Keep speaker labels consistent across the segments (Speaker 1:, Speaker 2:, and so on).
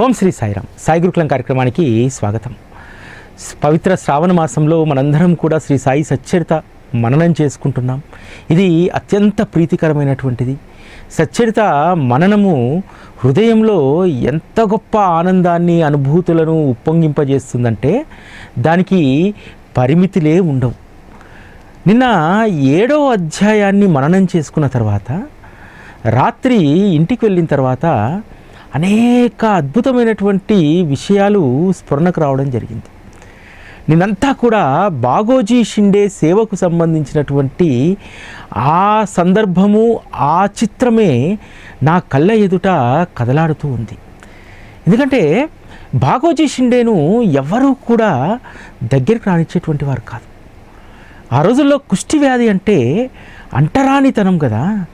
Speaker 1: ఓం శ్రీ సాయిరామ్. సాయి గురుకులం కార్యక్రమానికి స్వాగతం. పవిత్ర శ్రావణ మాసంలో మనందరం కూడా శ్రీ సాయి సచ్చరిత మననం చేసుకుంటున్నాం. ఇది అత్యంత ప్రీతికరమైనటువంటిది. సచ్చరిత మననము హృదయంలో ఎంత గొప్ప ఆనందాన్ని అనుభూతులను ఉప్పొంగింపజేస్తుందంటే దానికి పరిమితిలే ఉండవు. నిన్న ఏడో అధ్యాయాన్ని మననం చేసుకున్న తర్వాత రాత్రి ఇంటికి వెళ్ళిన తర్వాత అనేక అద్భుతమైనటువంటి విషయాలు స్ఫురణకు రావడం జరిగింది. నేనంతా కూడా బాగోజీ షిండే సేవకు సంబంధించినటువంటి ఆ సందర్భము ఆ చిత్రమే నా కళ్ళ ఎదుట కదలాడుతూ ఉంది. ఎందుకంటే బాగోజీ షిండేను ఎవరూ కూడా దగ్గరికి రానిచ్చేటువంటి వారు కాదు. ఆ రోజుల్లో కుష్టి వ్యాధి అంటే అంటరానితనం కదా.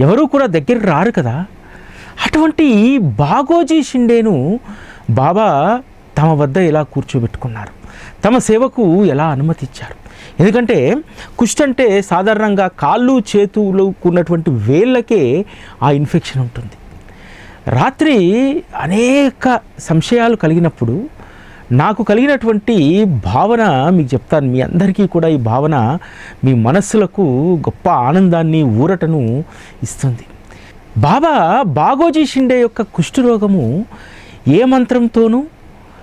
Speaker 1: ఎవరూ కూడా దగ్గరికి రారు కదా. అటువంటి బాగోజీ షిండేను బాబా తమ వద్ద ఎలా కూర్చోబెట్టుకున్నారు. తమ సేవకు ఎలా అనుమతి ఇచ్చారు ఎందుకంటే కుష్టి అంటే సాధారణంగా కాళ్ళు చేతులు ఉన్నటువంటి వేళ్ళకే ఆ ఇన్ఫెక్షన్ ఉంటుంది. రాత్రి అనేక సంశయాలు కలిగినప్పుడు నాకు కలిగినటువంటి భావన మీకు చెప్తాను. మీ అందరికీ కూడా ఈ భావన మీ మనస్సులకు గొప్ప ఆనందాన్ని ఊరటను ఇస్తుంది. బాబా బాగోజీ షిండే యొక్క కుష్ఠరోగము ఏ మంత్రంతోనూ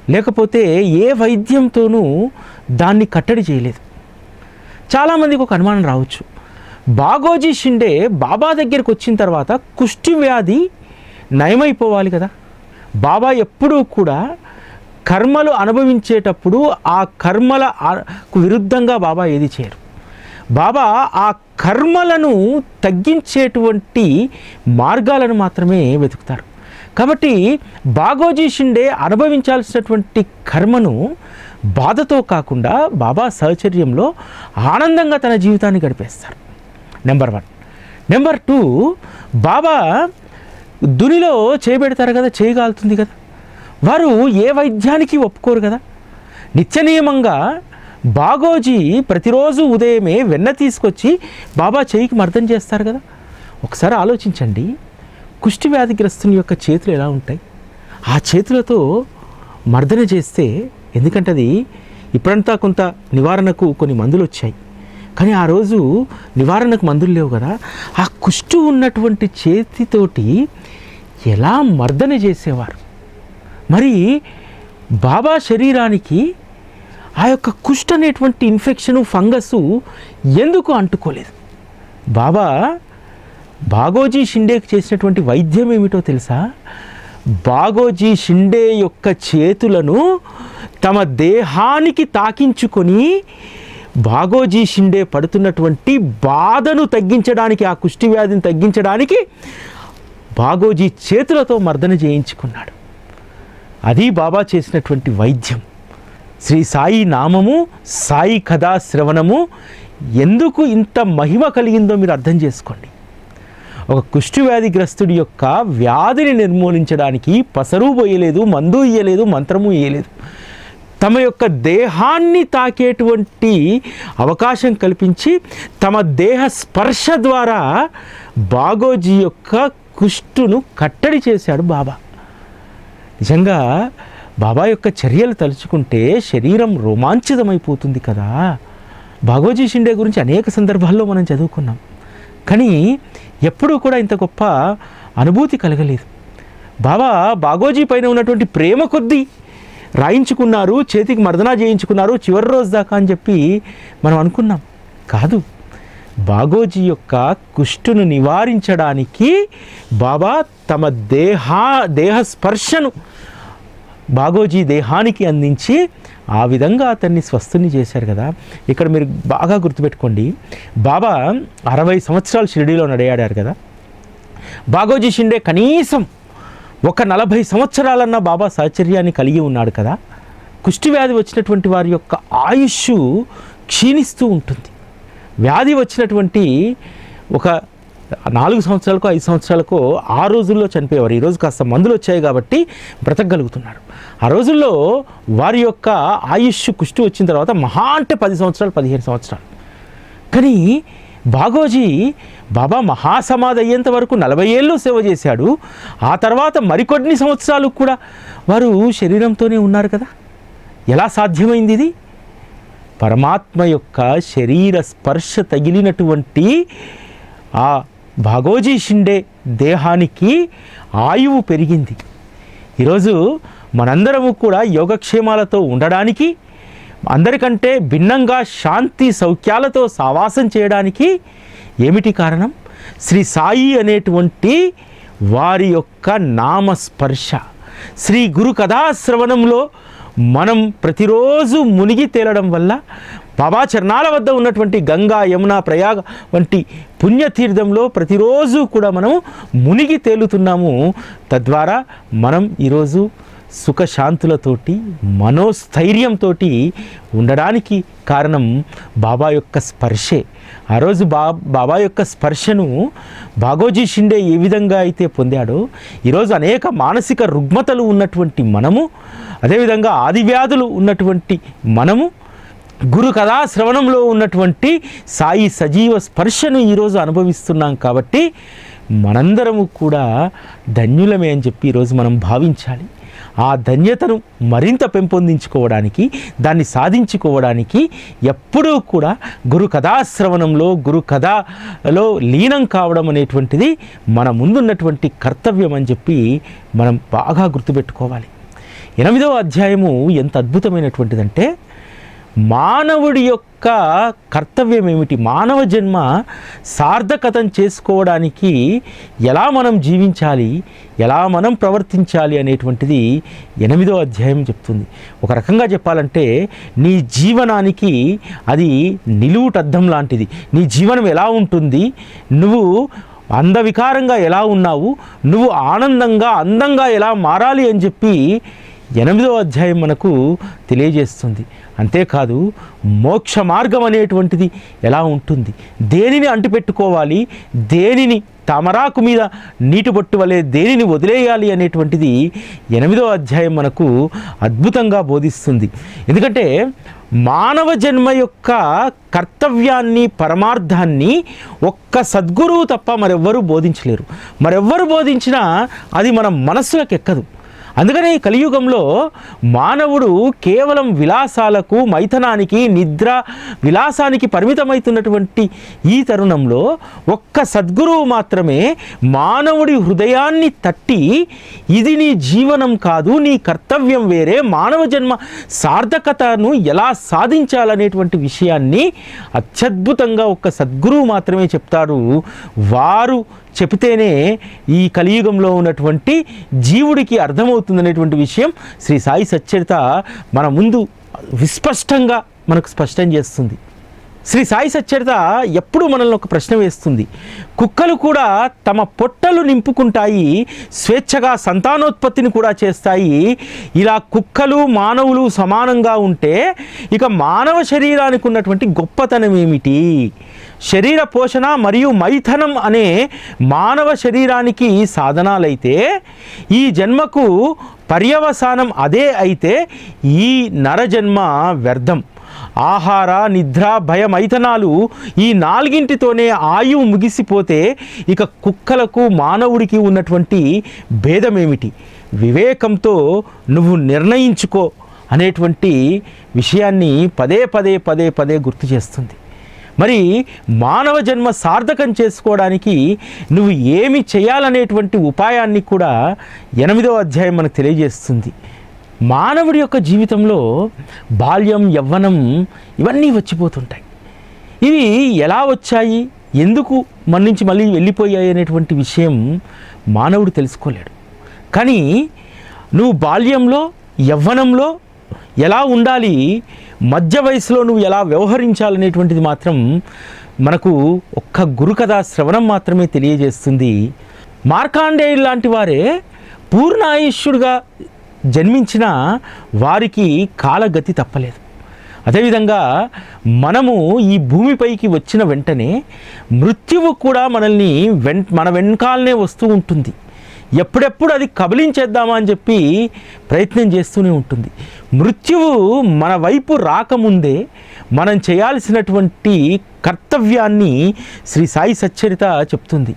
Speaker 1: లేకపోతే ఏ వైద్యంతోనూ దాన్ని కట్టడి చేయలేదు. చాలామందికి ఒక అనుమానం రావచ్చు. బాగోజీ షిండే బాబా దగ్గరికి వచ్చిన తర్వాత కుష్టి వ్యాధి నయమైపోవాలి కదా. బాబా ఎప్పుడూ కూడా కర్మలు అనుభవించేటప్పుడు ఆ కర్మల విరుద్ధంగా బాబా ఏది చేయరు. బాబా ఆ కర్మలను తగ్గించేటువంటి మార్గాలను మాత్రమే వెతుకుతారు. కాబట్టి బాగోజీ షిండే అనుభవించాల్సినటువంటి కర్మను బాధతో కాకుండా బాబా సహచర్యంలో ఆనందంగా తన జీవితాన్ని గడిపేస్తారు. నెంబర్ వన్ నెంబర్ టూ బాబా దునిలో చేయబెడతారు కదా చేయగలుగుతుంది కదా. వారు ఏ వైద్యానికి ఒప్పుకోరు కదా. నిత్యనియమంగా బాగోజీ ప్రతిరోజు ఉదయమే వెన్న తీసుకొచ్చి బాబా చేయికి మర్దం చేస్తారు కదా. ఒకసారి ఆలోచించండి. కుష్టి వ్యాధిగ్రస్తుని యొక్క చేతులు ఎలా ఉంటాయి? ఆ చేతులతో మర్దన చేస్తే ఎందుకంటే అది ఇప్పుడంతా కొంత నివారణకు కొన్ని మందులు వచ్చాయి. కానీ ఆ రోజు నివారణకు మందులు లేవు కదా. ఆ కుష్టు ఉన్నటువంటి చేతితోటి ఎలా మర్దన చేసేవారు? మరి బాబా శరీరానికి ఆ యొక్క కుష్ట అనేటువంటి ఇన్ఫెక్షను ఫంగస్ ఎందుకు అంటుకోలేదు? బాబా బాగోజీ షిండేకి చేసినటువంటి వైద్యం ఏమిటో తెలుసా? బాగోజీ షిండే యొక్క చేతులను తమ దేహానికి తాకించుకొని బాగోజీ షిండే పడుతున్నటువంటి బాధను తగ్గించడానికి ఆ కుష్టి వ్యాధిని తగ్గించడానికి బాగోజీ చేతులతో మర్దన చేయించుకున్నాడు. అది బాబా చేసినటువంటి వైద్యం. శ్రీ సాయి నామము సాయి కథా శ్రవణము ఎందుకు ఇంత మహిమ కలిగిందో మీరు అర్థం చేసుకోండి. ఒక కుష్ఠవ్యాధిగ్రస్తుడి యొక్క వ్యాధిని నిర్మూలించడానికి పసరు పోయలేదు మందు ఇయ్యలేదు మంత్రము ఇయ్యలేదు. తమ యొక్క దేహాన్ని తాకేటువంటి అవకాశం కల్పించి తమ దేహ స్పర్శ ద్వారా బాగోజీ యొక్క కుష్టును కట్టడి చేశాడు బాబా. నిజంగా బాబా యొక్క చర్యలు తలుచుకుంటే శరీరం రోమాంచితమైపోతుంది కదా. బాగోజీ షిండే గురించి అనేక సందర్భాల్లో మనం చదువుకున్నాం. కానీ ఎప్పుడూ కూడా ఇంత గొప్ప అనుభూతి కలగలేదు. బాబా బాగోజీ పైన ఉన్నటువంటి ప్రేమ కొద్దీ రాయించుకున్నారు చేతికి మర్దనా చేయించుకున్నారు చివరి రోజు దాకా అని చెప్పి మనం అనుకున్నాం. కాదు బాగోజీ యొక్క కుష్టును నివారించడానికి బాబా తమ దేహ దేహ స్పర్శను బాగోజీ దేహానికి అందించి ఆ విధంగా అతన్ని స్వస్థుని చేశారు కదా. ఇక్కడ మీరు బాగా గుర్తుపెట్టుకోండి. బాబా అరవై సంవత్సరాలు షిరిడీలో నడియాడారు కదా. బాగోజీ షిండే కనీసం ఒక నలభై సంవత్సరాలన్న బాబా సాహచర్యాన్ని కలిగి ఉన్నాడు కదా. కుష్టి వ్యాధి వచ్చినటువంటి వారి యొక్క ఆయుష్ క్షీణిస్తూ ఉంటుంది. వ్యాధి వచ్చినటువంటి ఒక నాలుగు సంవత్సరాలకు ఐదు సంవత్సరాలకు ఆ రోజుల్లో చనిపోయేవారు. ఈరోజు కాస్త మందులు వచ్చాయి కాబట్టి బ్రతకగలుగుతున్నారు. ఆ రోజుల్లో వారి యొక్క ఆయుష్ కుష్టి వచ్చిన తర్వాత మహా అంటే పది సంవత్సరాలు పదిహేను సంవత్సరాలు. కానీ బాగోజీ బాబా మహాసమాధి అయ్యేంత వరకు నలభై ఏళ్ళు సేవ చేశాడు. ఆ తర్వాత మరికొన్ని సంవత్సరాలు కూడా వారు శరీరంతోనే ఉన్నారు కదా. ఎలా సాధ్యమైంది ఇది? పరమాత్మ యొక్క శరీర స్పర్శ తగిలినటువంటి ఆ భాగోజీ షిండే దేహానికి ఆయువు పెరిగింది. ఈరోజు మనందరము కూడా యోగక్షేమాలతో ఉండడానికి అందరికంటే భిన్నంగా శాంతి సౌఖ్యాలతో సావాసం చేయడానికి ఏమిటి కారణం? శ్రీ సాయి అనేటువంటి వారి యొక్క నామస్పర్శ. శ్రీ గురు కథాశ్రవణంలో మనం ప్రతిరోజు మునిగి తేలడం వల్ల బాబా చరణాల వద్ద ఉన్నటువంటి గంగా యమున ప్రయాగ వంటి పుణ్యతీర్థంలో ప్రతిరోజు కూడా మనం మునిగి తేలుతున్నాము. తద్వారా మనం ఈరోజు సుఖశాంతులతోటి మనోస్థైర్యంతో ఉండడానికి కారణం బాబా యొక్క స్పర్శే. ఆ రోజు బా బాబా యొక్క స్పర్శను బాగోజీ షిండే ఏ విధంగా అయితే పొందాడో ఈరోజు అనేక మానసిక రుగ్మతలు ఉన్నటువంటి మనము అదేవిధంగా ఆదివ్యాధులు ఉన్నటువంటి మనము గురు కథా శ్రవణంలో ఉన్నటువంటి సాయి సజీవ స్పర్శను ఈరోజు అనుభవిస్తున్నాం కాబట్టి మనందరము కూడా ధన్యులమే అని చెప్పి ఈరోజు మనం భావించాలి. ఆ ధన్యతను మరింత పెంపొందించుకోవడానికి దాన్ని సాధించుకోవడానికి ఎప్పుడూ కూడా గురు కథాశ్రవణంలో గురు కథలో లీనం కావడం అనేటువంటిది మన ముందున్నటువంటి కర్తవ్యం అని చెప్పి మనం బాగా గుర్తుపెట్టుకోవాలి. ఎనిమిదవ అధ్యాయము ఎంత అద్భుతమైనటువంటిదంటే మానవుడి యొక్క కర్తవ్యం ఏమిటి మానవ జన్మ సార్థకతం చేసుకోవడానికి ఎలా మనం జీవించాలి? ఎలా మనం ప్రవర్తించాలి అనేటువంటిది ఎనిమిదో అధ్యాయం చెప్తుంది. ఒక రకంగా చెప్పాలంటే నీ జీవనానికి అది నిలువుటద్దం లాంటిది. నీ జీవనం ఎలా ఉంటుంది? నువ్వు అందవికారంగా ఎలా ఉన్నావు? నువ్వు ఆనందంగా అందంగా ఎలా మారాలి అని చెప్పి ఎనిమిదో అధ్యాయం మనకు తెలియజేస్తుంది. అంతేకాదు మోక్ష మార్గం అనేటువంటిది ఎలా ఉంటుంది? దేనిని అంటిపెట్టుకోవాలి? దేనిని తమరాకు మీద నీటి బొట్టు వలె దేనిని వదిలేయాలి అనేటువంటిది ఎనిమిదో అధ్యాయం మనకు అద్భుతంగా బోధిస్తుంది. ఎందుకంటే మానవ జన్మ యొక్క కర్తవ్యాన్ని పరమార్థాన్ని ఒక్క సద్గురువు తప్ప మరెవ్వరూ బోధించలేరు. మరెవ్వరు బోధించినా అది మన మనస్సులకు ఎక్కదు అందుకనే కలియుగంలో మానవుడు కేవలం విలాసాలకు మైథనానికి నిద్ర విలాసానికి పరిమితమవుతున్నటువంటి ఈ తరుణంలో ఒక్క సద్గురువు మాత్రమే మానవుడి హృదయాన్ని తట్టి ఇది నీ జీవనం కాదు నీ కర్తవ్యం వేరే మానవ జన్మ సార్థకతను ఎలా సాధించాలనేటువంటి విషయాన్ని అత్యద్భుతంగా ఒక్క సద్గురువు మాత్రమే చెప్తారు. వారు చెబితేనే ఈ కలియుగంలో ఉన్నటువంటి జీవుడికి అర్థమవుతుందనేటువంటి విషయం శ్రీ సాయి సచ్చరిత మన ముందు విస్పష్టంగా మనకు స్పష్టం చేస్తుంది. శ్రీ సాయి సచ్చరిత ఎప్పుడు మనల్ని ఒక ప్రశ్న వేస్తుంది. కుక్కలు కూడా తమ పొట్టలు నింపుకుంటాయి స్వేచ్ఛగా సంతానోత్పత్తిని కూడా చేస్తాయి. ఇలా కుక్కలు మానవులు సమానంగా ఉంటే ఇక మానవ శరీరానికి ఉన్నటువంటి గొప్పతనం ఏమిటి? శరీర పోషణ మరియు మైథనం అనే మానవ శరీరానికి సాధనాలైతే ఈ జన్మకు పర్యవసానం అదే అయితే ఈ నరజన్మ వ్యర్థం. ఆహార నిద్ర భయమైతనాలు ఈ నాలుగింటితోనే ఆయువు ముగిసిపోతే ఇక కుక్కలకు మానవుడికి ఉన్నటువంటి భేదమేమిటి? వివేకంతో నువ్వు నిర్ణయించుకో అనేటువంటి విషయాన్ని పదే పదే పదే పదే గుర్తు చేస్తుంది. మరి మానవ జన్మ సార్థకం చేసుకోవడానికి నువ్వు ఏమి చేయాలనేటువంటి ఉపాయాన్ని కూడా ఎనిమిదో అధ్యాయం మనకు తెలియజేస్తుంది. మానవుడి యొక్క జీవితంలో బాల్యం యవ్వనం ఇవన్నీ వచ్చిపోతుంటాయి. ఇవి ఎలా వచ్చాయి? ఎందుకు మన నుంచి మళ్ళీ వెళ్ళిపోయాయి అనేటువంటి విషయం మానవుడు తెలుసుకోలేడు. కానీ నువ్వు బాల్యంలో యవ్వనంలో ఎలా ఉండాలి? మధ్య వయసులో నువ్వు ఎలా వ్యవహరించాలనేటువంటిది మాత్రం మనకు ఒక్క గురుకథ శ్రవణం మాత్రమే తెలియజేస్తుంది. మార్కాండేయులు లాంటి వారే పూర్ణాయుష్యుడుగా జన్మించిన వారికి కాలగతి తప్పలేదు. అదేవిధంగా మనము ఈ భూమిపైకి వచ్చిన వెంటనే మృత్యువు కూడా మనల్ని వెన్ మన వెనకాలనే వస్తూ ఉంటుంది. ఎప్పుడెప్పుడు అది కబలించేద్దామా అని చెప్పి ప్రయత్నం చేస్తూనే ఉంటుంది. మృత్యువు మన వైపు రాకముందే మనం చేయాల్సినటువంటి కర్తవ్యాన్ని శ్రీ సాయి సచ్చరిత చెప్తుంది.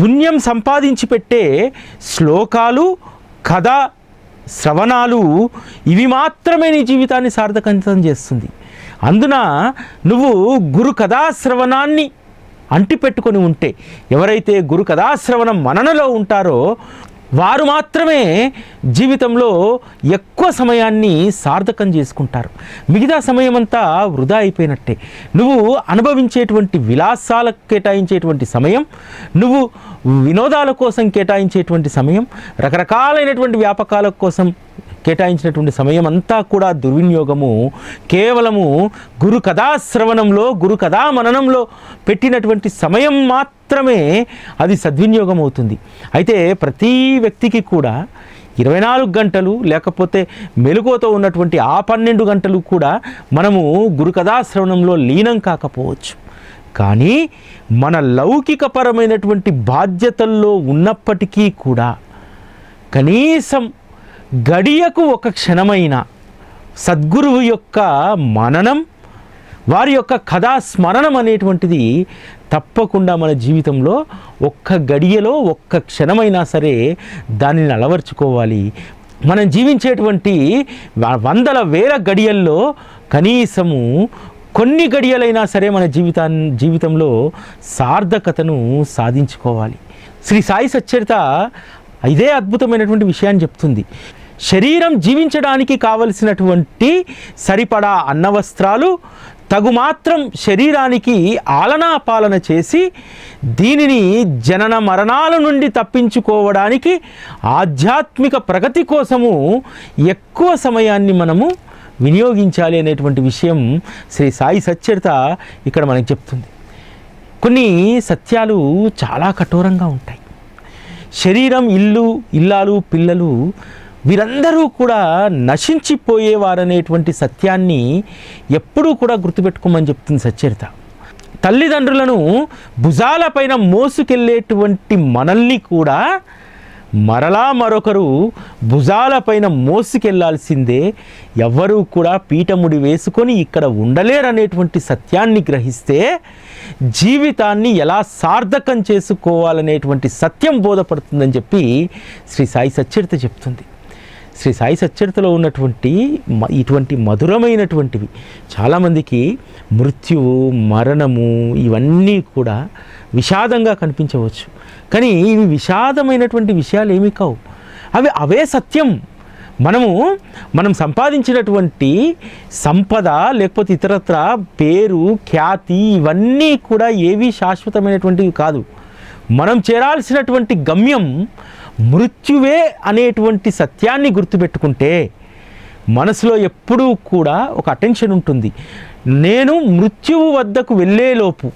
Speaker 1: పుణ్యం సంపాదించి పెట్టే శ్లోకాలు కథ శ్రవణాలు ఇవి మాత్రమే నీ జీవితాన్ని సార్థకంతం చేస్తుంది. అందున నువ్వు గురు కథాశ్రవణాన్ని అంటిపెట్టుకొని ఉంటే ఎవరైతే గురు కథాశ్రవణం మననలో ఉంటారో వారు మాత్రమే జీవితంలో ఎక్కువ సమయాన్ని సార్థకం చేసుకుంటారు. మిగతా సమయం అంతా వృధా అయిపోయినట్టే. నువ్వు అనుభవించేటువంటి విలాసాలకు కేటాయించేటువంటి సమయం నువ్వు వినోదాల కోసం కేటాయించేటువంటి సమయం రకరకాలైనటువంటి వ్యాపకాల కోసం కేటాయించినటువంటి సమయం అంతా కూడా దుర్వినియోగము. కేవలము గురు కథాశ్రవణంలో గురు కథా మననంలో పెట్టినటువంటి సమయం మాత్రమే అది సద్వినియోగం అవుతుంది అయితే ప్రతి వ్యక్తికి కూడా ఇరవై నాలుగు గంటలు లేకపోతే మెలుగుతో ఉన్నటువంటి ఆ పన్నెండు గంటలు కూడా మనము గురు కథాశ్రవణంలో లీనం కాకపోవచ్చు. కానీ మన లౌకికపరమైనటువంటి బాధ్యతల్లో ఉన్నప్పటికీ కూడా కనీసం గడియకు ఒక క్షణమైన సద్గురువు యొక్క మననం వారి యొక్క కథా స్మరణం అనేటువంటిది తప్పకుండా మన జీవితంలో ఒక్క గడియలో ఒక్క క్షణమైనా సరే దానిని అలవర్చుకోవాలి. మనం జీవించేటువంటి వందల వేల గడియల్లో కనీసము కొన్ని గడియలైనా సరే మన జీవితా జీవితంలో సార్థకతను సాధించుకోవాలి. శ్రీ సాయి సచ్చరిత ఇదే అద్భుతమైనటువంటి విషయాన్ని చెప్తుంది. శరీరం జీవించడానికి కావలసినటువంటి సరిపడా అన్నవస్త్రాలు తగు మాత్రం శరీరానికి ఆలనా పాలన చేసి దీనిని జనన మరణాల నుండి తప్పించుకోవడానికి ఆధ్యాత్మిక ప్రగతి కోసము ఎక్కువ సమయాన్ని మనము వినియోగించాలి అనేటువంటి విషయం శ్రీ సాయి సచ్చరిత ఇక్కడ మనకి చెప్తుంది. కొన్ని సత్యాలు చాలా కఠోరంగా ఉంటాయి. శరీరం ఇల్లు ఇల్లాలు పిల్లలు వీరందరూ కూడా నశించిపోయేవారనేటువంటి సత్యాన్ని ఎప్పుడూ కూడా గుర్తుపెట్టుకోమని చెప్తుంది సచ్చరిత. తల్లిదండ్రులను భుజాలపైన మోసుకెళ్ళేటువంటి మనల్ని కూడా మరలా మరొకరు భుజాలపైన మోసుకెళ్ళాల్సిందే ఎవ్వరూ కూడా పీఠముడి వేసుకొని ఇక్కడ ఉండలేరనేటువంటి సత్యాన్ని గ్రహిస్తే జీవితాన్ని ఎలా సార్థకం చేసుకోవాలనేటువంటి సత్యం బోధపడుతుందని చెప్పి శ్రీ సాయి సచ్చరిత చెప్తుంది. శ్రీ సాయి సచ్చరితలో ఉన్నటువంటి మ- ఇటువంటి మధురమైనటువంటివి. చాలామందికి మృత్యువు మరణము ఇవన్నీ కూడా విషాదంగా కనిపించవచ్చు. కానీ ఇవి విషాదమైనటువంటి విషయాలు ఏమీ కావు. అవి అవే సత్యం. మనము మనం సంపాదించినటువంటి సంపద లేకపోతే ఇతరత్ర పేరు ఖ్యాతి ఇవన్నీ కూడా ఏవి శాశ్వతమైనటువంటివి కాదు. మనం చేరాల్సినటువంటి గమ్యం మృత్యువే అనేటువంటి సత్యాన్ని గుర్తుపెట్టుకుంటే మనసులో ఎప్పుడూ కూడా ఒక అటెన్షన్ ఉంటుంది. నేను మృత్యువు వద్దకు వెళ్ళేలోపు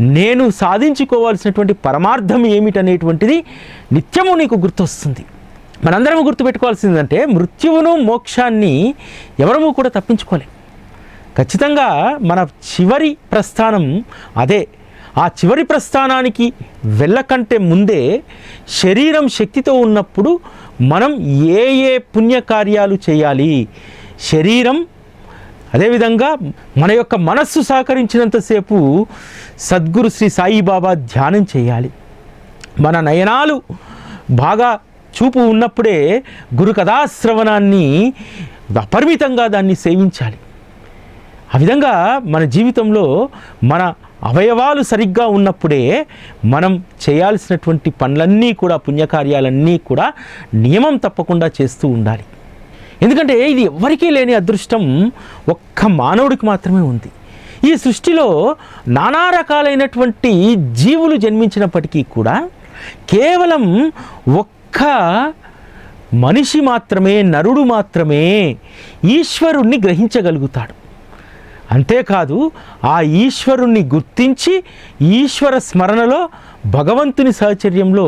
Speaker 1: నేను సాధించుకోవాల్సినటువంటి పరమార్థం ఏమిటనేటువంటిది నిత్యము నీకు గుర్తొస్తుంది. మనందరం గుర్తుపెట్టుకోవాల్సిందంటే మృత్యువును మోక్షాన్ని ఎవరము కూడా తప్పించుకోలేం. ఖచ్చితంగా మన చివరి ప్రస్థానం అదే. ఆ చివరి ప్రస్థానానికి వెళ్ళకంటే ముందే శరీరం శక్తితో ఉన్నప్పుడు మనం ఏ ఏ పుణ్యకార్యాలు చేయాలి? శరీరం అదేవిధంగా మన యొక్క మనస్సు సహకరించినంతసేపు సద్గురు శ్రీ సాయిబాబా ధ్యానం చేయాలి. మన నయనాలు బాగా చూపు ఉన్నప్పుడే గురు కథాశ్రవణాన్ని అపరిమితంగా దాన్ని సేవించాలి. ఆ విధంగా మన జీవితంలో మన అవయవాలు సరిగ్గా ఉన్నప్పుడే మనం చేయాల్సినటువంటి పనులన్నీ కూడా పుణ్యకార్యాలన్నీ కూడా నియమం తప్పకుండా చేస్తూ ఉండాలి. ఎందుకంటే ఇది ఎవ్వరికీ లేని అదృష్టం ఒక్క మానవుడికి మాత్రమే ఉంది. ఈ సృష్టిలో నానా రకాలైనటువంటి జీవులు జన్మించినప్పటికీ కూడా కేవలం ఒక్క మనిషి మాత్రమే నరుడు మాత్రమే ఈశ్వరుణ్ణి గ్రహించగలుగుతాడు. అంతేకాదు ఆ ఈశ్వరుణ్ణి గుర్తించి ఈశ్వర స్మరణలో భగవంతుని సహచర్యంలో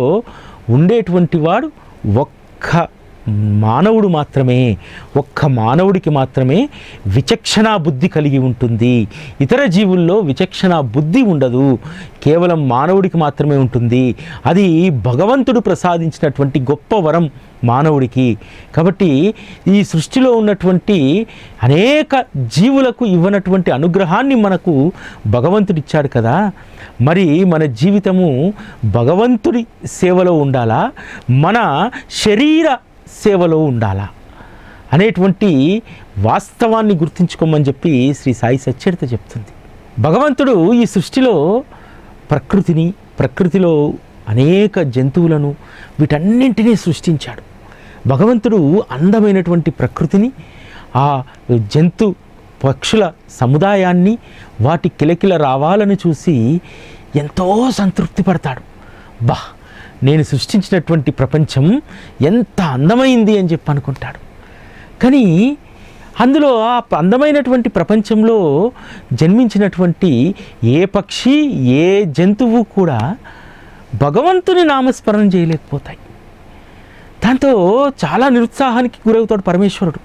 Speaker 1: ఉండేటువంటి వాడు ఒక్క మానవుడు మాత్రమే ఒక్క మానవుడికి మాత్రమే విచక్షణ బుద్ధి కలిగి ఉంటుంది. ఇతర జీవుల్లో విచక్షణ బుద్ధి ఉండదు. కేవలం మానవుడికి మాత్రమే ఉంటుంది. అది భగవంతుడు ప్రసాదించినటువంటి గొప్ప వరం మానవుడికి. కాబట్టి ఈ సృష్టిలో ఉన్నటువంటి అనేక జీవులకు ఇవ్వనటువంటి అనుగ్రహాన్ని మనకు భగవంతుడిచ్చాడు కదా. మరి మన జీవితము భగవంతుడి సేవలో ఉండాలా? మన శరీర సేవలో ఉండాలా? అనేటువంటి వాస్తవాన్ని గుర్తించుకోమని చెప్పి శ్రీ సాయి సచ్చరిత చెప్తుంది. భగవంతుడు ఈ సృష్టిలో ప్రకృతిని ప్రకృతిలో అనేక జంతువులను వీటన్నింటినీ సృష్టించాడు. భగవంతుడు అందమైనటువంటి ప్రకృతిని ఆ జంతు పక్షుల సముదాయాన్ని వాటి కిలకిల రావాలని చూసి ఎంతో సంతృప్తి పడతాడు. బా నేను సృష్టించినటువంటి ప్రపంచం ఎంత అందమైంది అని చెప్పి అనుకుంటాడు. కానీ అందులో ఆ అందమైనటువంటి ప్రపంచంలో జన్మించినటువంటి ఏ పక్షి ఏ జంతువు కూడా భగవంతుని నామస్మరణ చేయలేకపోతాయి. దాంతో చాలా నిరుత్సాహానికి గురవుతాడు పరమేశ్వరుడు.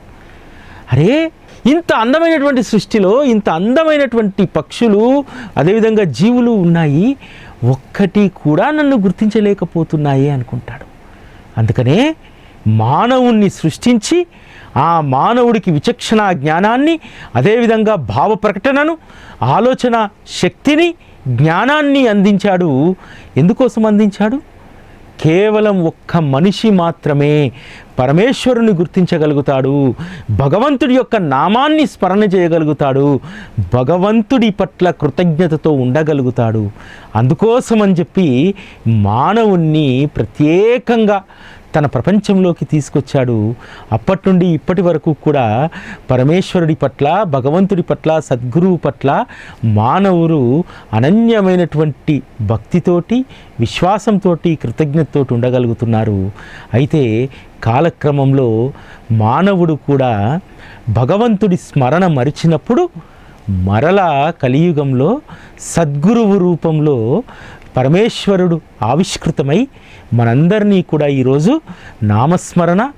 Speaker 1: అరే ఇంత అందమైనటువంటి సృష్టిలో ఇంత అందమైనటువంటి పక్షులు అదేవిధంగా జీవులు ఉన్నాయి. ఒక్కటి కూడా నన్ను గుర్తించలేకపోతున్నాయి అనుకుంటాడు. అందుకనే మానవుణ్ణి సృష్టించి ఆ మానవుడికి విచక్షణ జ్ఞానాన్ని అదేవిధంగా భావ ప్రకటనను ఆలోచన శక్తిని జ్ఞానాన్ని అందించాడు. ఎందుకోసం అందించాడు? కేవలం ఒక్క మనిషి మాత్రమే పరమేశ్వరుని గుర్తించగలుగుతాడు. భగవంతుడి యొక్క నామాన్ని స్మరణ చేయగలుగుతాడు. భగవంతుడి పట్ల కృతజ్ఞతతో ఉండగలుగుతాడు. అందుకోసం అని చెప్పి మానవుణ్ణి ప్రత్యేకంగా తన ప్రపంచంలోకి తీసుకొచ్చాడు. అప్పటి నుండి ఇప్పటి వరకు కూడా పరమేశ్వరుడి పట్ల భగవంతుడి పట్ల సద్గురువు పట్ల మానవుడు అనన్యమైనటువంటి భక్తితోటి విశ్వాసంతో కృతజ్ఞతతో ఉండగలుగుతున్నారు. అయితే కాలక్రమంలో మానవుడు కూడా భగవంతుడి స్మరణ మరిచినప్పుడు మరలా కలియుగంలో సద్గురువు రూపంలో పరమేశ్వరుడు ఆవిష్కృతమై మనందరినీ కూడా ఈరోజు నామస్మరణ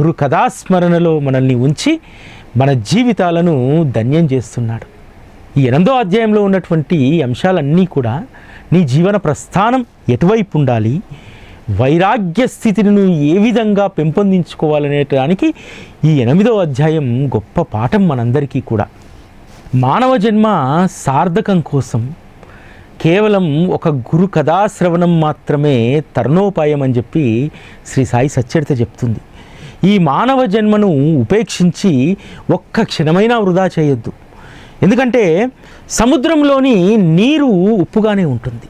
Speaker 1: గురు కథాస్మరణలో మనల్ని ఉంచి మన జీవితాలను ధన్యం చేస్తున్నాడు. ఈ ఎనిమిదో అధ్యాయంలో ఉన్నటువంటి అంశాలన్నీ కూడా నీ జీవన ప్రస్థానం ఎటువైపు ఉండాలి? వైరాగ్య స్థితిని నువ్వు ఏ విధంగా పెంపొందించుకోవాలనేటానికి ఈ ఎనిమిదో అధ్యాయం గొప్ప పాఠం మనందరికీ కూడా. మానవ జన్మ సార్థకం కోసం కేవలం ఒక గురు కథాశ్రవణం మాత్రమే తరుణోపాయం అని చెప్పి శ్రీ సాయి సచ్చరిత చెప్తుంది. ఈ మానవ జన్మను ఉపేక్షించి ఒక్క క్షణమైనా వృధా చేయొద్దు. ఎందుకంటే సముద్రంలోని నీరు ఉప్పుగానే ఉంటుంది.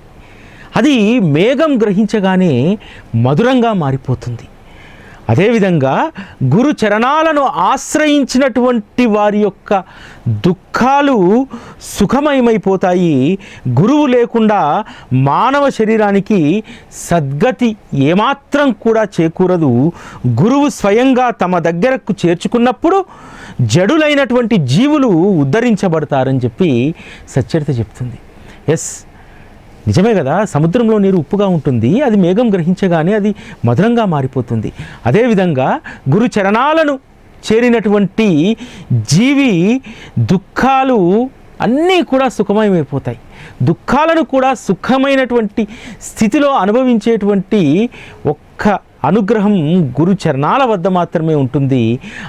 Speaker 1: అది మేఘం గ్రహించగానే మధురంగా మారిపోతుంది. అదేవిధంగా గురు చరణాలను ఆశ్రయించినటువంటి వారి యొక్క దుఃఖాలు సుఖమయమైపోతాయి. గురువు లేకుండా మానవ శరీరానికి సద్గతి ఏమాత్రం కూడా చేకూరదు. గురువు స్వయంగా తమ దగ్గరకు చేర్చుకున్నప్పుడు జడులైనటువంటి జీవులు ఉద్ధరించబడతారని చెప్పి సచ్చరిత చెప్తుంది. ఎస్ నిజమే కదా? సముద్రంలో నీరు ఉప్పుగా ఉంటుంది అది మేఘం గ్రహించగానే అది మధురంగా మారిపోతుంది. అదేవిధంగా గురు చరణాలను చేరినటువంటి జీవి దుఃఖాలు అన్నీ కూడా సుఖమయమైపోతాయి. దుఃఖాలను కూడా సుఖమైనటువంటి స్థితిలో అనుభవించేటువంటి ఒక్క అనుగ్రహం గురు చరణాల వద్ద మాత్రమే ఉంటుంది.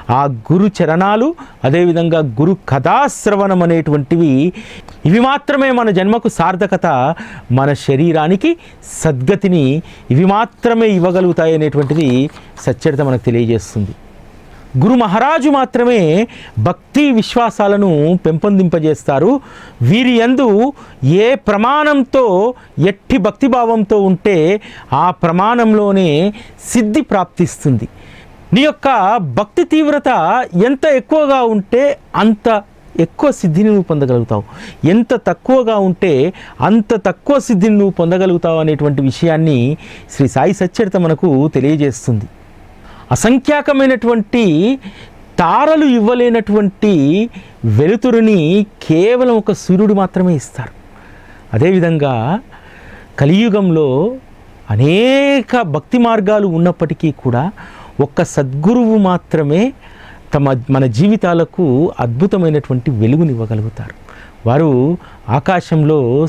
Speaker 1: ఆ గురు చరణాలు అదేవిధంగా గురు కథాశ్రవణం అనేటువంటివి ఇవి మాత్రమే మన జన్మకు సార్థకత. మన శరీరానికి సద్గతిని ఇవి మాత్రమే ఇవ్వగలుగుతాయి అనేటువంటిది సచ్చరిత మనకు తెలియజేస్తుంది. గురు మహారాజు మాత్రమే భక్తి విశ్వాసాలను పెంపొందింపజేస్తారు. వీరి యందు ఏ ప్రమాణంతో ఎట్టి భక్తిభావంతో ఉంటే ఆ ప్రమాణంలోనే సిద్ధి ప్రాప్తిస్తుంది. నీ యొక్క భక్తి తీవ్రత ఎంత ఎక్కువగా ఉంటే అంత ఎక్కువ సిద్ధిని నువ్వు పొందగలుగుతావు. ఎంత తక్కువగా ఉంటే అంత తక్కువ సిద్ధిని నువ్వు పొందగలుగుతావు అనేటువంటి విషయాన్ని శ్రీ సాయి సచ్చరిత మనకు తెలియజేస్తుంది. అసంఖ్యాకమైనటువంటి తారలు ఇవ్వలేనటువంటి వెలుతురుని కేవలం ఒక సూర్యుడు మాత్రమే ఇస్తారు. అదేవిధంగా కలియుగంలో అనేక భక్తి మార్గాలు ఉన్నప్పటికీ కూడా ఒక్క సద్గురువు మాత్రమే తమ మన జీవితాలకు అద్భుతమైనటువంటి వెలుగునివ్వగలుగుతారు. వారు ఆకాశంలో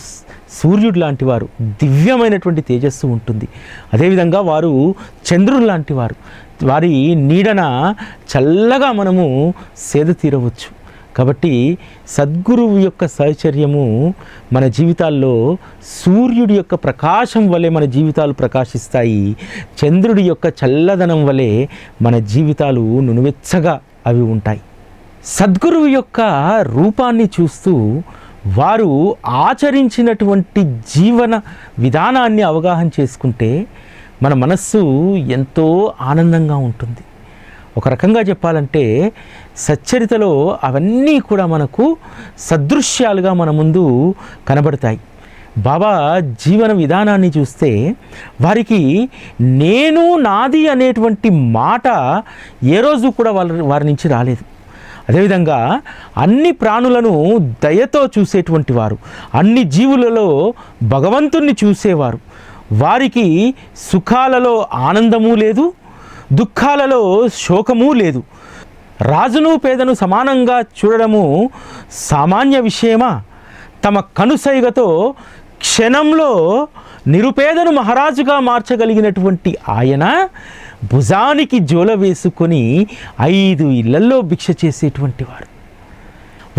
Speaker 1: సూర్యుడు లాంటి వారు దివ్యమైనటువంటి తేజస్సు ఉంటుంది. అదేవిధంగా వారు చంద్రుడు లాంటి వారు వారి నీడన చల్లగా మనము సేద తీరవచ్చు. కాబట్టి సద్గురువు యొక్క సహచర్యము మన జీవితాల్లో సూర్యుడి యొక్క ప్రకాశం వలె మన జీవితాలు ప్రకాశిస్తాయి. చంద్రుడి యొక్క చల్లదనం వలె మన జీవితాలు నునువెచ్చగా అవి ఉంటాయి. సద్గురువు యొక్క రూపాన్ని చూస్తూ వారు ఆచరించినటువంటి జీవన విధానాన్ని అవగాహన చేసుకుంటే మన మనస్సు ఎంతో ఆనందంగా ఉంటుంది. ఒక రకంగా చెప్పాలంటే సచ్చరితలో అవన్నీ కూడా మనకు సదృశ్యాలుగా మన ముందు కనబడతాయి. బాబా జీవన విధానాన్ని చూస్తే వారికి నేను నాది అనేటువంటి మాట ఏ రోజు కూడా వాళ్ళ వారి నుంచి రాలేదు. అదేవిధంగా అన్ని ప్రాణులను దయతో చూసేటువంటి వారు అన్ని జీవులలో భగవంతుణ్ణి చూసేవారు వారికి సుఖాలలో ఆనందము లేదు దుఃఖాలలో శోకము లేదు. రాజును పేదను సమానంగా చూడడము సామాన్య విషయమా? తమ కనుసైగతో క్షణంలో నిరుపేదను మహారాజుగా మార్చగలిగినటువంటి ఆయన భుజానికి జోల వేసుకొని ఐదు ఇళ్ళల్లో భిక్ష చేసేటువంటి వారు.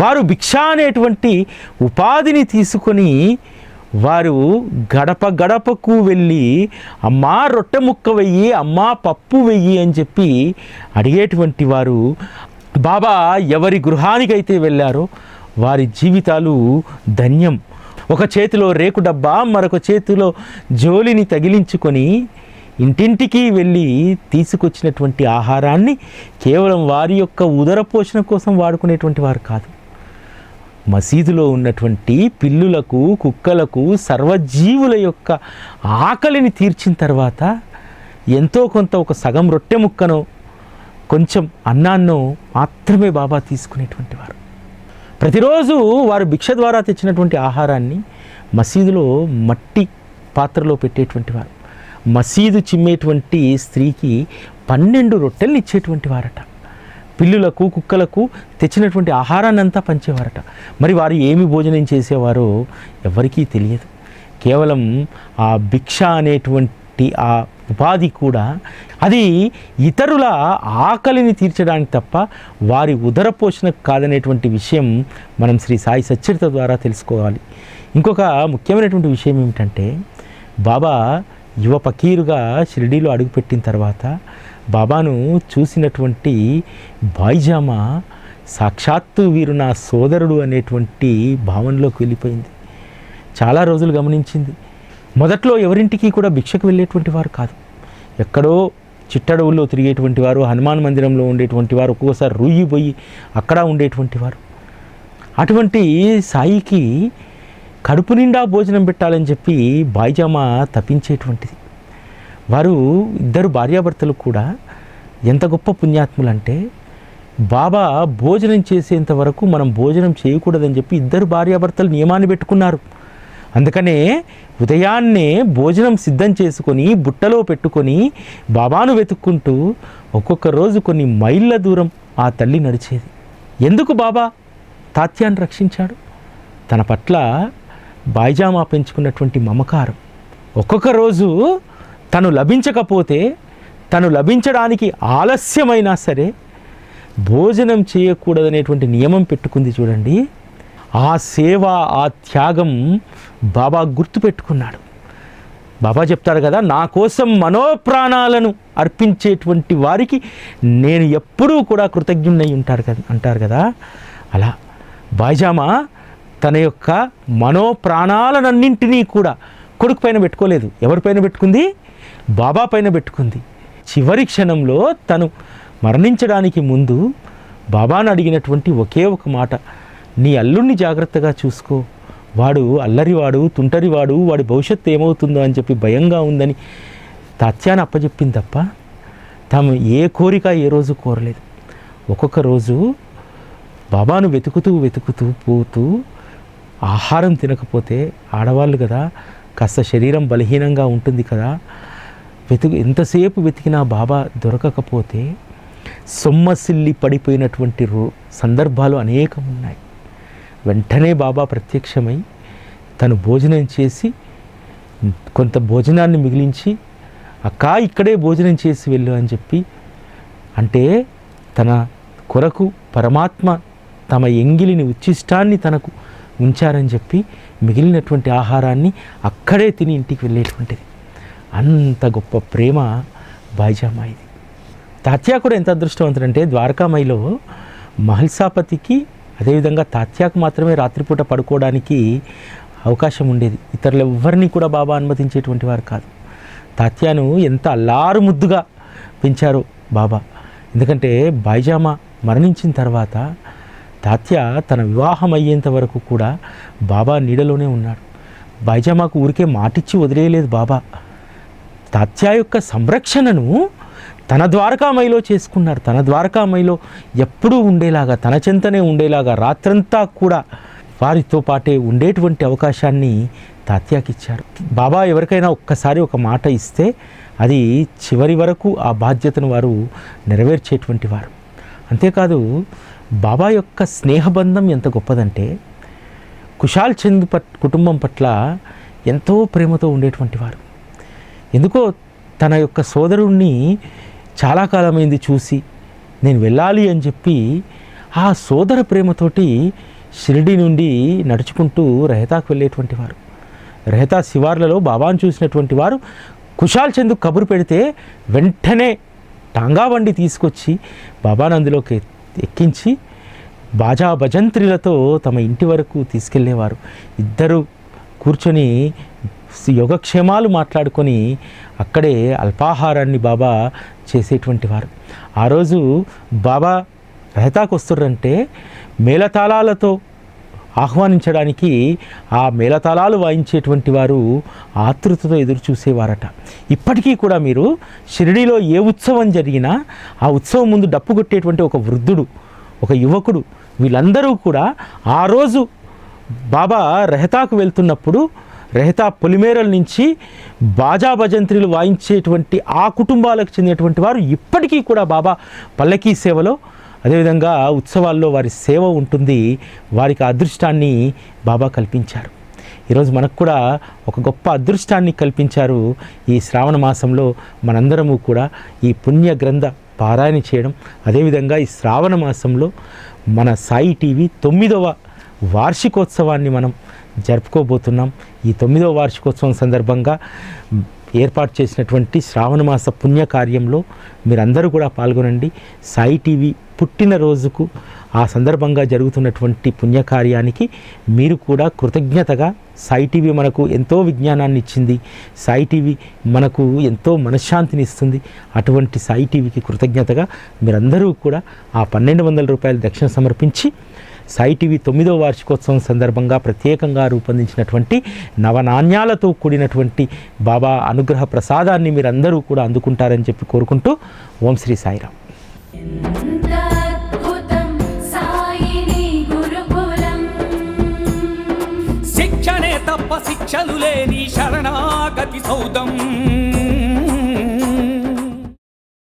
Speaker 1: వారు భిక్ష అనేటువంటి ఉపాధిని తీసుకొని వారు గడప గడపకు వెళ్ళి అమ్మా రొట్టె ముక్క వెయ్యి అమ్మా పప్పు వెయ్యి అని చెప్పి అడిగేటువంటి వారు బాబా ఎవరి గృహానికైతే వెళ్ళారో వారి జీవితాలు ధన్యం. ఒక చేతిలో రేకు డబ్బా మరొక చేతిలో జోలిని తగిలించుకొని ఇంటింటికి వెళ్ళి తీసుకొచ్చినటువంటి ఆహారాన్ని కేవలం వారి యొక్క ఉదర పోషణ కోసం వాడుకునేటువంటి వారు కాదు. మసీదులో ఉన్నటువంటి పిల్లులకు కుక్కలకు సర్వజీవుల యొక్క ఆకలిని తీర్చిన తర్వాత ఎంతో కొంత ఒక సగం రొట్టె ముక్కనో కొంచెం అన్నాన్నో మాత్రమే బాబా తీసుకునేటువంటి వారు. ప్రతిరోజు వారు భిక్ష ద్వారా తెచ్చినటువంటి ఆహారాన్ని మసీదులో మట్టి పాత్రలో పెట్టేటువంటి వారు. మసీదు చిమ్మేటువంటి స్త్రీకి పన్నెండు రొట్టెల్ని ఇచ్చేటువంటి వారట. పిల్లులకు కుక్కలకు తెచ్చినటువంటి ఆహారాన్ని అంతా పంచేవారట. మరి వారు ఏమి భోజనం చేసేవారో ఎవరికీ తెలియదు. కేవలం ఆ భిక్ష అనేటువంటి ఆ ఉపాధి కూడా అది ఇతరుల ఆకలిని తీర్చడానికి తప్ప వారి ఉదర పోషణకు కాదనేటువంటి విషయం మనం శ్రీ సాయి సచ్చరిత ద్వారా తెలుసుకోవాలి. ఇంకొక ముఖ్యమైనటువంటి విషయం ఏమిటంటే బాబా యువ పకీరుగా షిరిడీలో అడుగుపెట్టిన తర్వాత బాబాను చూసినటువంటి బాయిజామా సాక్షాత్తు వీరు నా సోదరుడు అనేటువంటి భావనలోకి వెళ్ళిపోయింది. చాలా రోజులు గమనించింది. మొదట్లో ఎవరింటికి కూడా భిక్షకు వెళ్ళేటువంటి వారు కాదు. ఎక్కడో చిట్టడవుల్లో తిరిగేటువంటి వారు హనుమాన్ మందిరంలో ఉండేటువంటి వారు ఒక్కోసారి రూయిపోయి అక్కడ ఉండేటువంటి వారు. అటువంటి సాయికి కడుపు నిండా భోజనం పెట్టాలని చెప్పి బాయిజామా తప్పించేటువంటిది. వారు ఇద్దరు భార్యాభర్తలు కూడా ఎంత గొప్ప పుణ్యాత్ములు అంటే బాబా భోజనం చేసేంత వరకు మనం భోజనం చేయకూడదని చెప్పి ఇద్దరు భార్యాభర్తలు నియమాన్ని పెట్టుకున్నారు. అందుకనే ఉదయాన్నే భోజనం సిద్ధం చేసుకొని బుట్టలో పెట్టుకొని బాబాను వెతుక్కుంటూ ఒక్కొక్క రోజు కొన్ని మైళ్ళ దూరం ఆ తల్లి నడిచేది. ఎందుకు బాబా? తాత్యాన్ని రక్షించాడు. తన పట్ల బాయిజామా పెంచుకున్నటువంటి మమకారం. ఒక్కొక్క రోజు తను లభించకపోతే తను లభించడానికి ఆలస్యమైనా సరే భోజనం చేయకూడదనేటువంటి నియమం పెట్టుకుంది చూడండి. ఆ సేవ ఆ త్యాగం బాబా గుర్తుపెట్టుకున్నాడు. బాబా చెప్తాడు కదా నా కోసం మనోప్రాణాలను అర్పించేటువంటి వారికి నేను ఎప్పుడూ కూడా కృతజ్ఞునై ఉంటారు కదా అంటారు కదా. అలా బాయిజామా తన యొక్క మనోప్రాణాలనన్నింటినీ కూడా కొడుకు పైన పెట్టుకోలేదు. ఎవరిపైన పెట్టుకుంది? బాబా పైన పెట్టుకుంది. చివరి క్షణంలో తను మరణించడానికి ముందు బాబాను అడిగినటువంటి ఒకే ఒక మాట నీ అల్లుణ్ణి జాగ్రత్తగా చూసుకో. వాడు అల్లరివాడు తుంటరివాడు వాడి భవిష్యత్తు ఏమవుతుందో అని చెప్పి భయంగా ఉందని తాత్యాన అప్పచెప్పింది తప్ప తాము ఏ కోరిక ఏ రోజు కోరలేదు. ఒక్కొక్క రోజు బాబాను వెతుకుతూ వెతుకుతూ పోతూ ఆహారం తినకపోతే ఆడవాళ్ళు కదా కాస్త శరీరం బలహీనంగా ఉంటుంది కదా వెతుకు ఎంతసేపు వెతికినా బాబా దొరకకపోతే సొమ్మసిల్లి పడిపోయినటువంటి రో సందర్భాలు అనేకం ఉన్నాయి వెంటనే బాబా ప్రత్యక్షమై తను భోజనం చేసి కొంత భోజనాన్ని మిగిలించి అక్క ఇక్కడే భోజనం చేసి వెళ్ళు అని చెప్పి అంటే తన కొరకు పరమాత్మ తమ ఎంగిలిని ఉచ్చిష్టాన్ని తనకు ఉంచారని చెప్పి మిగిలినటువంటి ఆహారాన్ని అక్కడే తిని ఇంటికి వెళ్ళేటువంటిది. అంత గొప్ప ప్రేమ బైజామాయిది ఇది తాత్యా కూడా ఎంత అదృష్టవంతుడంటే ద్వారకామాయిలో మహల్సాపతికి అదేవిధంగా తాత్యాకు మాత్రమే రాత్రిపూట పడుకోవడానికి అవకాశం ఉండేది. ఇతరులు ఎవ్వరిని కూడా బాబా అనుమతించేటువంటి వారు కాదు. తాత్యాను ఎంత అల్లారు ముద్దుగా పెంచారో బాబా. ఎందుకంటే బైజామా మరణించిన తర్వాత తాత్య తన వివాహం అయ్యేంత వరకు కూడా బాబా నీడలోనే ఉన్నాడు. బైజామాకు ఊరికే మాటిచ్చి వదిలేయలేదు బాబా. తాత్యా యొక్క సంరక్షణను తన ద్వారకామయిలో చేసుకున్నారు. తన ద్వారకామయిలో ఎప్పుడూ ఉండేలాగా తన చెంతనే ఉండేలాగా రాత్రంతా కూడా వారితో పాటే ఉండేటువంటి అవకాశాన్ని తాత్యాకిచ్చారు బాబా ఎవరికైనా ఒక్కసారి ఒక మాట ఇస్తే అది చివరి వరకు ఆ బాధ్యతను వారు నెరవేర్చేటువంటి వారు. అంతేకాదు బాబా యొక్క స్నేహబంధం ఎంత గొప్పదంటే కుషాల్ చంద్ పట్ కుటుంబం పట్ల ఎంతో ప్రేమతో ఉండేటువంటి వారు. ఎందుకో తన యొక్క సోదరుణ్ణి చాలా కాలమైంది చూసి నేను వెళ్ళాలి అని చెప్పి ఆ సోదర ప్రేమతోటి షిరిడి నుండి నడుచుకుంటూ రెహతాకు వెళ్ళేటువంటి వారు. రెహతా శివార్లలో బాబాను చూసినటువంటి వారు కుషాల్ చందు కబురు పెడితే వెంటనే టాంగా బండి తీసుకొచ్చి బాబాను అందులోకి ఎక్కించి బాజా భజంత్రిలతో తమ ఇంటి వరకు తీసుకెళ్ళేవారు. ఇద్దరు కూర్చొని యోగక్షేమాలు మాట్లాడుకొని అక్కడే అల్పాహారాన్ని బాబా చేసేటువంటి వారు. ఆ రోజు బాబా రహతాకు వస్తుర్రంటే మేళతాళాలతో ఆహ్వానించడానికి ఆ మేళతాళాలు వాయించేటువంటి వారు ఆతృతతో ఎదురు చూసేవారట. ఇప్పటికీ కూడా మీరు షిరిడీలో ఏ ఉత్సవం జరిగినా ఆ ఉత్సవం ముందు డప్పు కొట్టేటువంటి ఒక వృద్ధుడు ఒక యువకుడు వీళ్ళందరూ కూడా ఆ రోజు బాబా రెహతాకు వెళ్తున్నప్పుడు రెహతా పొలిమేరల నుంచి బాజా భజంత్రిలు వాయించేటువంటి ఆ కుటుంబాలకు చెందినటువంటి వారు ఇప్పటికీ కూడా బాబా పల్లకీ సేవలో అదేవిధంగా ఉత్సవాల్లో వారి సేవ ఉంటుంది వారికి అదృష్టాన్ని బాబా కల్పించారు. ఈరోజు మనకు కూడా ఒక గొప్ప అదృష్టాన్ని కల్పించారు ఈ శ్రావణ మాసంలో మనందరము కూడా ఈ పుణ్య గ్రంథ పారాయణ చేయడం. అదేవిధంగా ఈ శ్రావణ మాసంలో మన సాయి టీవీ తొమ్మిదవ వార్షికోత్సవాన్ని మనం జరుపుకోబోతున్నాం. ఈ తొమ్మిదవ వార్షికోత్సవం సందర్భంగా ఏర్పాటు చేసినటువంటి శ్రావణ మాస పుణ్య కార్యంలో మీరందరూ కూడా పాల్గొనండి. సాయి టీవీ పుట్టినరోజుకు ఆ సందర్భంగా జరుగుతున్నటువంటి పుణ్యకార్యానికి మీరు కూడా కృతజ్ఞతగా సాయి టీవీ మనకు ఎంతో విజ్ఞానాన్ని ఇచ్చింది. సాయి టీవీ మనకు ఎంతో మనశ్శాంతిని ఇస్తుంది. అటువంటి సాయి టీవీకి కృతజ్ఞతగా మీరందరూ కూడా ఆ పన్నెండు వందల రూపాయలు దక్షిణ సమర్పించి టీవీ తొమ్మిదో వార్షికోత్సవం సందర్భంగా ప్రత్యేకంగా రూపొందించినటువంటి నవనాణ్యాలతో కూడినటువంటి బాబా అనుగ్రహ ప్రసాదాన్ని మీరందరూ కూడా అందుకుంటారని చెప్పి కోరుకుంటూ ఓం శ్రీ సాయిరామ్.
Speaker 2: అద్భుతం సాయిని గురుకులం.
Speaker 3: శిక్షణే తప్ప శిక్షలు లేని శరణాగతి సౌదం.